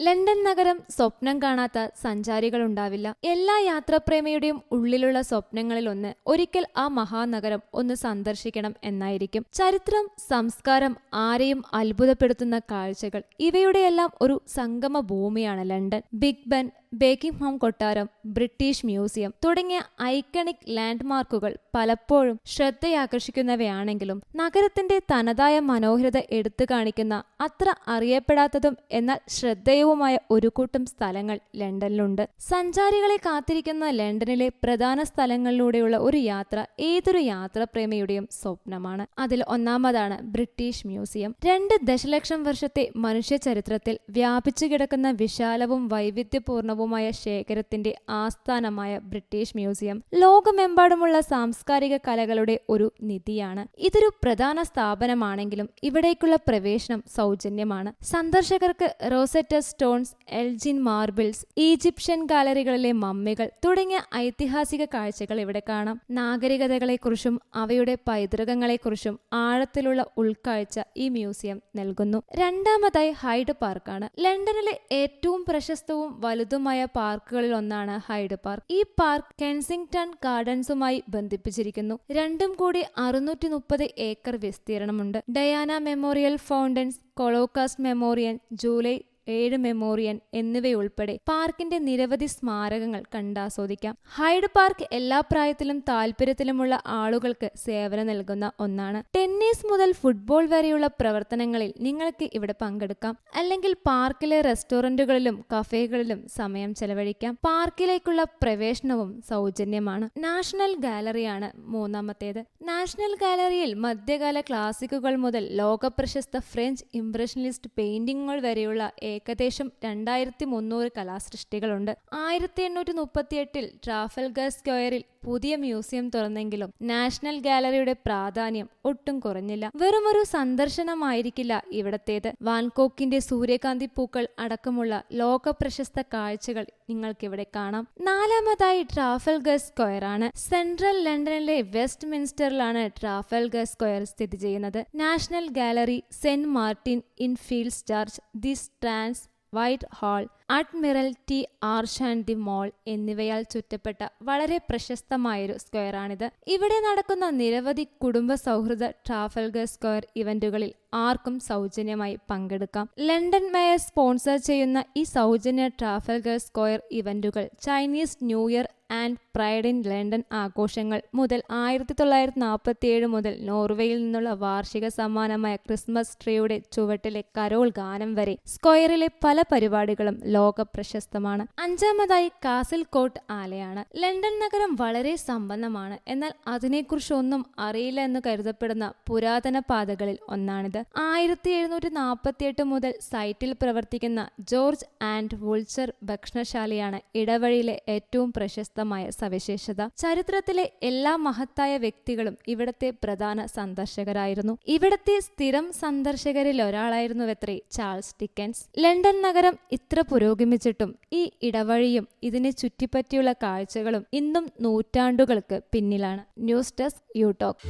London നഗരം സ്വപ്നം കാണാത്ത സഞ്ചാരികൾ ഉണ്ടാവില്ല എല്ലാ യാത്രാപ്രേമിയുടെയും ഉള്ളിലുള്ള സ്വപ്നങ്ങളിൽ ഒന്ന് ഒരിക്കൽ ആ മഹാനഗരം ഒന്ന് സന്ദർശിക്കണം എന്നായിരിക്കും. ചരിത്രം സംസ്കാരം ആരെയും അത്ഭുതപ്പെടുത്തുന്ന കാഴ്ചകൾ ഇവയുടെയെല്ലാം ഒരു സംഗമ ഭൂമിയാണ് ലണ്ടൻ. ബിഗ് ബെൻ ബേക്കിംഗ്ഹാം കൊട്ടാരം ബ്രിട്ടീഷ് മ്യൂസിയം തുടങ്ങിയ ഐക്കണിക് ലാൻഡ്മാർക്കുകൾ പലപ്പോഴും ശ്രദ്ധയാകർഷിക്കുന്നവയാണെങ്കിലും നഗരത്തിന്റെ തനതായ മനോഹരത എടുത്തു കാണിക്കുന്ന അത്ര അറിയപ്പെടാത്തതും എന്നാൽ ശ്രദ്ധേയവുമായ ഒരു കൂട്ടം സ്ഥലങ്ങൾ ലണ്ടനിലുണ്ട്. സഞ്ചാരികളെ കാത്തിരിക്കുന്ന ലണ്ടനിലെ പ്രധാന സ്ഥലങ്ങളിലൂടെയുള്ള ഒരു യാത്ര ഏതൊരു യാത്രാപ്രേമിയുടെയും സ്വപ്നമാണ്. അതിൽ ഒന്നാമതാണ് ബ്രിട്ടീഷ് മ്യൂസിയം. രണ്ട് ദശലക്ഷം വർഷത്തെ മനുഷ്യ ചരിത്രത്തിൽ വ്യാപിച്ചു കിടക്കുന്ന വിശാലവും വൈവിധ്യപൂർണവുമായ ശേഖരത്തിന്റെ ആസ്ഥാനമായ ബ്രിട്ടീഷ് മ്യൂസിയം ലോകമെമ്പാടുമുള്ള സാംസ്കാരിക കലകളുടെ ഒരു നിധിയാണ്. ഇതൊരു പ്രധാന സ്ഥാപനമാണെങ്കിലും ഇവിടേക്കുള്ള പ്രവേശനം സൗജന്യമാണ്. സന്ദർശകർക്ക് Rosetta stones Elgin marbles Egyptian ഗാലറികളിലെ മമ്മികൾ തുടങ്ങിയ ഐതിഹാസിക കാഴ്ചകൾ ഇവിടെ കാണാം. നാഗരികതകളെക്കുറിച്ചും അവയുടെ പൈതൃകങ്ങളെക്കുറിച്ചും ആഴത്തിലുള്ള ഉൾക്കാഴ്ച ഈ മ്യൂസിയം നൽകുന്നു. രണ്ടാമതായി ഹൈഡ് പാർക്കാണ്. ലണ്ടനിലെ ഏറ്റവും പ്രശസ്തവും വലുതുമായ പാർക്കുകളിൽ ഒന്നാണ് ഹൈഡ് പാർക്ക്. ഈ പാർക്ക് കെൻസിംഗ്ടൺ ഗാർഡൻസുമായി ബന്ധിപ്പിച്ചിരിക്കുന്നു. രണ്ടും കൂടി അറുന്നൂറ്റി മുപ്പത് acre വിസ്തീർണമുണ്ട്. Diana memorial fountains Holocaust memorial July ഏഴ് മെമ്മോറിയൻ എന്നിവയുൾപ്പെടെ പാർക്കിന്റെ നിരവധി സ്മാരകങ്ങൾ കണ്ടാസ്വദിക്കാം. ഹൈഡ് പാർക്ക് എല്ലാ പ്രായത്തിലും താല്പര്യത്തിലുമുള്ള ആളുകൾക്ക് സേവനം നൽകുന്ന ഒന്നാണ്. ടെന്നീസ് മുതൽ ഫുട്ബോൾ വരെയുള്ള പ്രവർത്തനങ്ങളിൽ നിങ്ങൾക്ക് ഇവിടെ പങ്കെടുക്കാം. അല്ലെങ്കിൽ പാർക്കിലെ റെസ്റ്റോറന്റുകളിലും കഫേകളിലും സമയം ചെലവഴിക്കാം. പാർക്കിലേക്കുള്ള പ്രവേശനവും സൗജന്യമാണ്. നാഷണൽ ഗാലറിയാണ് മൂന്നാമത്തേത്. നാഷണൽ ഗാലറിയിൽ മധ്യകാല ക്ലാസിക്കുകൾ മുതൽ ലോകപ്രശസ്ത ഫ്രഞ്ച് ഇംപ്രഷനിസ്റ്റ് പെയിന്റിങ്ങുകൾ വരെയുള്ള ഏകദേശം രണ്ടായിരത്തി മുന്നൂറ് കലാസൃഷ്ടികളുണ്ട്. ആയിരത്തി എണ്ണൂറ്റി മുപ്പത്തിയെട്ടിൽ ട്രാഫൽഗർ സ്ക്വയറിൽ പുതിയ മ്യൂസിയം തുറന്നെങ്കിലും നാഷണൽ ഗാലറിയുടെ പ്രാധാന്യം ഒട്ടും കുറഞ്ഞില്ല. വെറുമൊരു സന്ദർശനമായിരിക്കില്ല ഇവിടത്തേത്. വാൻകോക്കിന്റെ സൂര്യകാന്തി പൂക്കൾ അടക്കമുള്ള ലോക പ്രശസ്ത കാഴ്ചകൾ നിങ്ങൾക്കിവിടെ കാണാം. നാലാമതായി ട്രാഫൽഗർ സ്ക്വയർ ആണ് സെൻട്രൽ ലണ്ടനിലെ വെസ്റ്റ് മിൻസ്റ്ററിലാണ് ട്രാഫൽഗർ സ്ക്വയർ സ്ഥിതി ചെയ്യുന്നത്. National gallery Saint Martin in fields church the Strand Whitehall Admiralty arch and the Mall എന്നിവയാൽ ചുറ്റപ്പെട്ട വളരെ പ്രശസ്തമായൊരു സ്ക്വയറാണിത്. ഇവിടെ നടക്കുന്ന നിരവധി കുടുംബ സൗഹൃദ ട്രാഫൽഗർ സ്ക്വയർ ഇവന്റുകളിൽ ആർക്കും സൗജന്യമായി പങ്കെടുക്കാം. ലണ്ടൻ മേയർ സ്പോൺസർ ചെയ്യുന്ന ഈ സൗജന്യ ട്രാഫൽഗർ സ്ക്വയർ ഇവന്റുകൾ Chinese new year and pride in London ആഘോഷങ്ങൾ മുതൽ ആയിരത്തി തൊള്ളായിരത്തി നാൽപ്പത്തി ഏഴ് മുതൽ നോർവേയിൽ നിന്നുള്ള വാർഷിക സമ്മാനമായ ക്രിസ്മസ് ട്രീയുടെ ചുവട്ടിലെ കരോൾ ഗാനം വരെ സ്ക്വയറിലെ പല പരിപാടികളും ലോക പ്രശസ്തമാണ്. അഞ്ചാമതായി കാസിൽ കോട്ട് ആലയാണ്. ലണ്ടൻ നഗരം വളരെ സമ്പന്നമാണ്. എന്നാൽ അതിനെക്കുറിച്ചൊന്നും അറിയില്ല എന്ന് കരുതപ്പെടുന്ന പുരാതന പാതകളിൽ ഒന്നാണിത്. ആയിരത്തി എഴുന്നൂറ്റി നാൽപ്പത്തിയെട്ട് മുതൽ സൈറ്റിൽ പ്രവർത്തിക്കുന്ന ജോർജ് ആൻഡ് വുൾച്ചർ ഭക്ഷണശാലയാണ് ഇടവഴിയിലെ ഏറ്റവും പ്രശസ്തമായ സവിശേഷത. ചരിത്രത്തിലെ എല്ലാ മഹത്തായ വ്യക്തികളും ഇവിടത്തെ പ്രധാന സന്ദർശകരായിരുന്നു. ഇവിടത്തെ സ്ഥിരം സന്ദർശകരിൽ ഒരാളായിരുന്നു എത്രേ ചാൾസ് ഡിക്കൻസ്. ലണ്ടൻ നഗരം ഇത്ര പുരോഗമിച്ചിട്ടും ഈ ഇടവഴിയും ഇതിനെ ചുറ്റിപ്പറ്റിയുള്ള കാഴ്ചകളും ഇന്നും നൂറ്റാണ്ടുകൾക്ക് പിന്നിലാണ്. News desk you talk